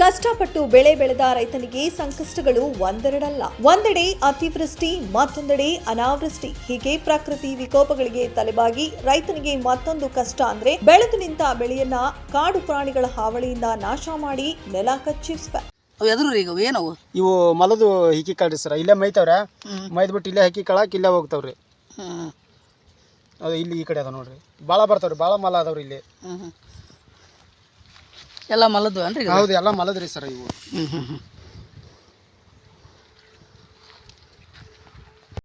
ಕಷ್ಟಪಟ್ಟು ಬೆಳೆ ಬೆಳೆದ ರೈತನಿಗೆ ಸಂಕಷ್ಟಗಳು ಒಂದೆರಡಲ್ಲ. ಒಂದೆಡೆ ಅತಿವೃಷ್ಟಿ ಮತ್ತೊಂದೆಡೆ ಅನಾವೃಷ್ಟಿ. ಹೀಗೆ ಪ್ರಕೃತಿ ವಿಕೋಪಗಳಿಗೆ ತಲೆಬಾಗಿ ರೈತನಿಗೆ ಮತ್ತೊಂದು ಕಷ್ಟ ಅಂದ್ರೆ ಬೆಳೆದು ನಿಂತ ಬೆಳೆಯನ್ನ ಕಾಡು ಪ್ರಾಣಿಗಳ ಹಾವಳಿಯಿಂದ ನಾಶ ಮಾಡಿ ನೆಲ ಅವು ಎದ್ರು ಈಗ ಏನವು ಇವು ಮಲದು ಹಿಕ್ಕಿ ಕಾಡ್ರಿ ಸರ್ ಇಲ್ಲೇ ಮೈತಾವ್ರೆ ಮೈದ್ಬಿಟ್ಟು ಇಲ್ಲೇ ಹಕ್ಕಿ ಕಾಳಕ್ಕೆ ಇಲ್ಲೇ ಹೋಗ್ತಾವ್ರಿ. ಅದು ಇಲ್ಲಿ ಈ ಕಡೆ ಅದ ನೋಡ್ರಿ. ಭಾಳ ಬರ್ತಾವ್ರಿ ಭಾಳ ಮಲ ಅದಾವ್ರಿ ಇಲ್ಲಿ. ಎಲ್ಲ ಮಲದ್ವು ಅನ್ರಿ ಹೌದು ಎಲ್ಲ ಮಲದ್ರಿ ಸರ್ ಇವು. ಹ್ಞೂ ಹ್ಞೂ ಹ್ಞೂ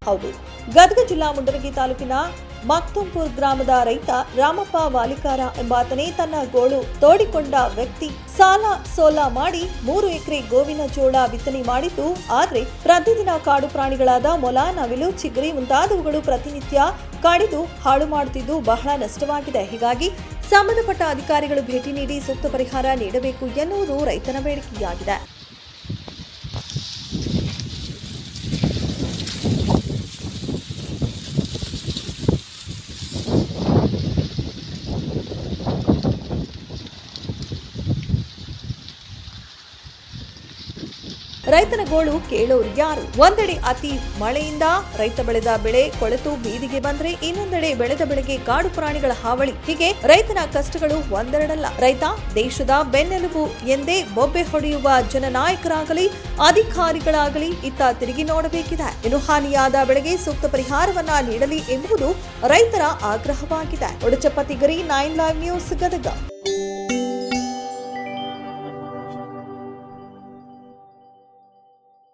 ಹೌದು. ಗದಗ ಜಿಲ್ಲಾ ಮುಂಡರಗಿ ತಾಲೂಕಿನ ಮಕ್ತಂಪುರ್ ಗ್ರಾಮದ ರೈತ ರಾಮಪ್ಪ ವಾಲಿಕಾರ ಎಂಬಾತನೇ ತನ್ನ ಗೋಳು ತೋಡಿಕೊಂಡ ವ್ಯಕ್ತಿ ಸಾಲ ಸೋಲ ಮಾಡಿ ಮೂರು ಎಕರೆ ಗೋವಿನ ಜೋಳ ಬಿತ್ತನೆ ಮಾಡಿದ್ದು. ಆದರೆ ಪ್ರತಿದಿನ ಕಾಡು ಪ್ರಾಣಿಗಳಾದ ಮೊಲ ನವಿಲು ಚಿಗರಿ ಮುಂತಾದವುಗಳು ಪ್ರತಿನಿತ್ಯ ಕಾಡಿದು ಹಾಳು ಮಾಡುತ್ತಿದ್ದು ಬಹಳ ನಷ್ಟವಾಗಿದೆ. ಹೀಗಾಗಿ ಸಂಬಂಧಪಟ್ಟ ಅಧಿಕಾರಿಗಳು ಭೇಟಿ ನೀಡಿ ಸೂಕ್ತ ಪರಿಹಾರ ನೀಡಬೇಕು ಎನ್ನುವುದು ರೈತನ ಬೇಡಿಕೆಯಾಗಿದೆ. ರೈತನ ಗೋಳು ಕೇಳೋರು ಯಾರು? ಒಂದೆಡೆ ಅತಿ ಮಳೆಯಿಂದ ರೈತ ಬೆಳೆದ ಬೆಳೆ ಕೊಳೆತು ಬೀದಿಗೆ ಬಂದ್ರೆ ಇನ್ನೊಂದೆಡೆ ಬೆಳೆದ ಬೆಳೆಗೆ ಕಾಡು ಪ್ರಾಣಿಗಳ ಹಾವಳಿ. ಹೀಗೆ ರೈತನ ಕಷ್ಟಗಳು ಒಂದೆರಡಲ್ಲ. ರೈತ ದೇಶದ ಬೆನ್ನೆಲುಬು ಎಂದೇ ಬೊಬ್ಬೆ ಹೊಡೆಯುವ ಜನನಾಯಕರಾಗಲಿ, ಅಧಿಕಾರಿಗಳಾಗಲಿ ಇತ್ತ ತಿರುಗಿ ನೋಡಬೇಕಿದೆ. ಇನ್ನು ಹಾನಿಯಾದ ಬೆಳೆಗೆ ಸೂಕ್ತ ಪರಿಹಾರವನ್ನ ನೀಡಲಿ ಎಂಬುದು ರೈತರ ಆಗ್ರಹವಾಗಿದೆ. ಒಡಚಪ್ಪತಿಗರಿ ನೈನ್ ಲೈವ್ ನ್ಯೂಸ್ ಗದಗ.